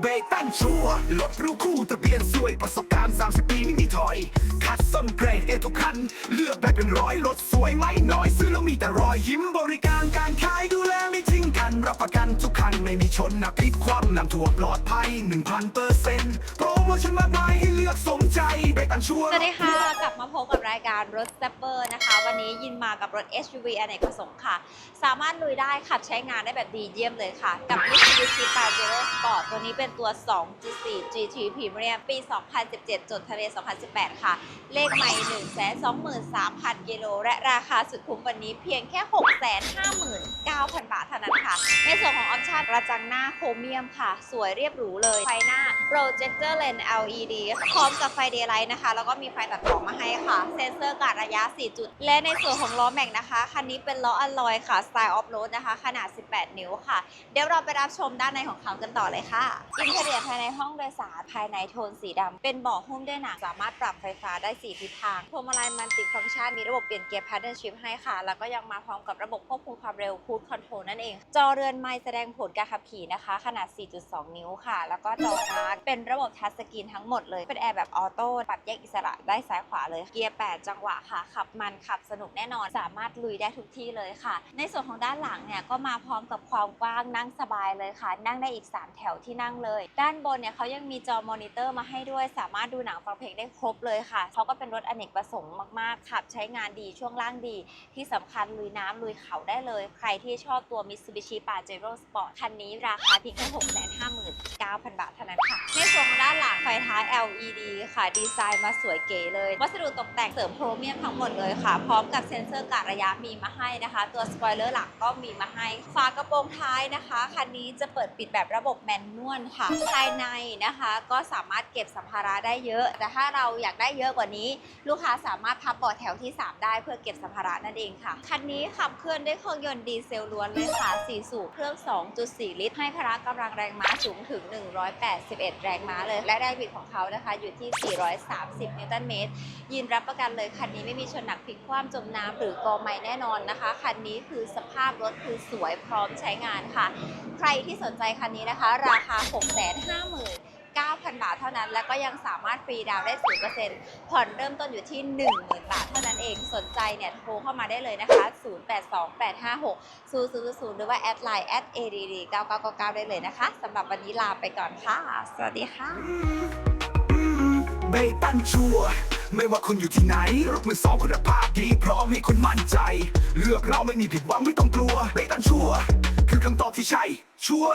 เบตันชัวร์รถรู้คู่ทะเบียนสวยประสบการณ์ 30 ปีไม่มีถอย คัดส้นเกรดเอทุกคัน เลือกได้เป็นร้อยรถสวยไม่น้อย ซื้อแล้วมีแต่รอยยิ้มบริการการขายดูแลไม่ทิ้งกัน รับประกันทุกคัน ไม่มีชนนะพลิกความนำถั่วปลอดภัย 1,000เปอร์เซ็นโปรโมชั่นมากมายให้ กสมใจเบตันชัวสวัสดีค่ะ กลับมาพบกับรายการรถสเตปเปอร์นะคะ วันนี้ยินมากับรถ SUV อเนกประสงค์ค่ะ สามารถลุยได้ขับใช้งานได้แบบดีเยี่ยมเลยค่ะ กับ Mitsubishi Pajero Sport ตัวนี้เป็นตัว2.4 GT Premium ปี 2017 จดทะเล 2018 ค่ะ เลขไม่ 123,000 กิโล และราคาสุดคุ้มวันนี้เพียงแค่ 659,000 บาทเท่านั้น ค่ะ ในส่วนของออปชันกระจังหน้าโครเมียมค่ะ สวยเรียบหรูเลย ไฟหน้า Projector Lens LED พร้อมกับไฟ Daylight นะคะ แล้วก็มีไฟตัดหมอกมาให้ค่ะ เซ็นเซอร์การระยะ 4 จุด และในส่วนของล้อแม็กนะคะ คันนี้เป็นล้ออลลอยค่ะ Style Off Road นะคะ ขนาด 18 นิ้วค่ะ เดี๋ยวเราไปรับชมด้านในของเขากันต่อเลยค่ะ อินเทอร์เนียภายในห้องโดยสารภายในโทนสีดำเป็นเบาะหุ้มด้วยหนังสามารถปรับไฟฟ้าได้ 4 ทิศทาง พวงมาลัยมันติฟังก์ชันมีระบบเปลี่ยนเกียร์ Pattern Shift ให้ค่ะ แล้วก็ยังมาพร้อมกับระบบควบคุมความเร็ว Cruise Control นั่นเองจอเรือนไม้แสดงผลการขับขี่นะคะ ขนาด 4.2 นิ้วค่ะ แล้วก็จอกา เป็นระบบทัชสกรีนทั้งหมดเลย เป็นแอร์แบบออโต้ปรับแยกอิสระได้ซ้ายขวาเลย เกียร์ 8 จังหวะค่ะ ขับมันขับสนุกแน่นอน สามารถลุยได้ทุกที่เลยค่ะ ในส่วนของด้านหลังเนี่ยก็มาพร้อมกับความกว้างนั่งสบายเลยค่ะ นั่งได้อีก 3 แถวที่นั่งเลย ด้านบนเนี่ยเขายังมีจอมอนิเตอร์มาให้ด้วย สามารถดูหนังฟังเพลงได้ครบเลยค่ะเขาก็เป็นรถอเนกประสงค์มากๆ ขับใช้งานดีช่วงล่างดี ที่สำคัญลุยน้ำลุยเขาได้เลย ใครที่ชอบตัว Mitsubishi Pajero Sport คันนี้ราคาเพียงแค่659,000 บาทเท่านั้นค่ะใน ไฟท้าย LED ค่ะ ดีไซน์มาสวยเก๋เลย วัสดุตกแต่งเสริมโครเมียมทั้งหมดเลยค่ะ พร้อมกับเซ็นเซอร์กะระยะมีมาให้นะคะ ตัวสปอยเลอร์หลังก็มีมาให้ ฝากระโปรงท้ายนะคะ คันนี้จะเปิดปิดแบบระบบแมนนวลค่ะ ภายในนะคะ ก็สามารถเก็บสัมภาระได้เยอะ แต่ถ้าเราอยากได้เยอะกว่านี้ ลูกค้าสามารถพับเบาะแถวที่ 3 ได้เพื่อเก็บสัมภาระนั่นเองค่ะ คันนี้ขับเคลื่อนด้วยเครื่องยนต์ดีเซลล้วนเลยค่ะ 4 สูบเครื่อง 2.4 ลิตร ให้พละกำลังแรงม้าสูงถึง 181 แรงม้าเลย และแรงบิดของเขานะคะ อยู่ที่ 430 นิวตันเมตรยินรับประกันเลย คันนี้ไม่มีชนหนักพลิกคว่ำจมน้ำหรือกอไม้แน่นอนนะคะ คันนี้คือสภาพรถคือสวยพร้อมใช้งานค่ะ ใครที่สนใจคันนี้นะคะ ราคา 650,000 9,000 บาทเท่านั้น แล้วก็ยังสามารถฟรีดาวได้ 0%ผ่อนเริ่มต้นอยู่ที่ 10,000 บาทเท่านั้นเอง สนใจเนี่ยโทรเข้ามาได้เลยนะคะ 0828560000 หรือว่าแอดไลน์ @add9999 ได้เลยนะคะสำหรับวันนี้ลาไปก่อนค่ะ สวัสดีค่ะเบตันชัวไม่ว่าคุณอยู่ที่ไหน รถมือสองคุณภาพดีพร้อมให้คุณมั่นใจ เลือกเราไม่มีผิดหวังไม่ต้องกลัวเบตันชัวคือคำตอบที่ใช่ชัวร์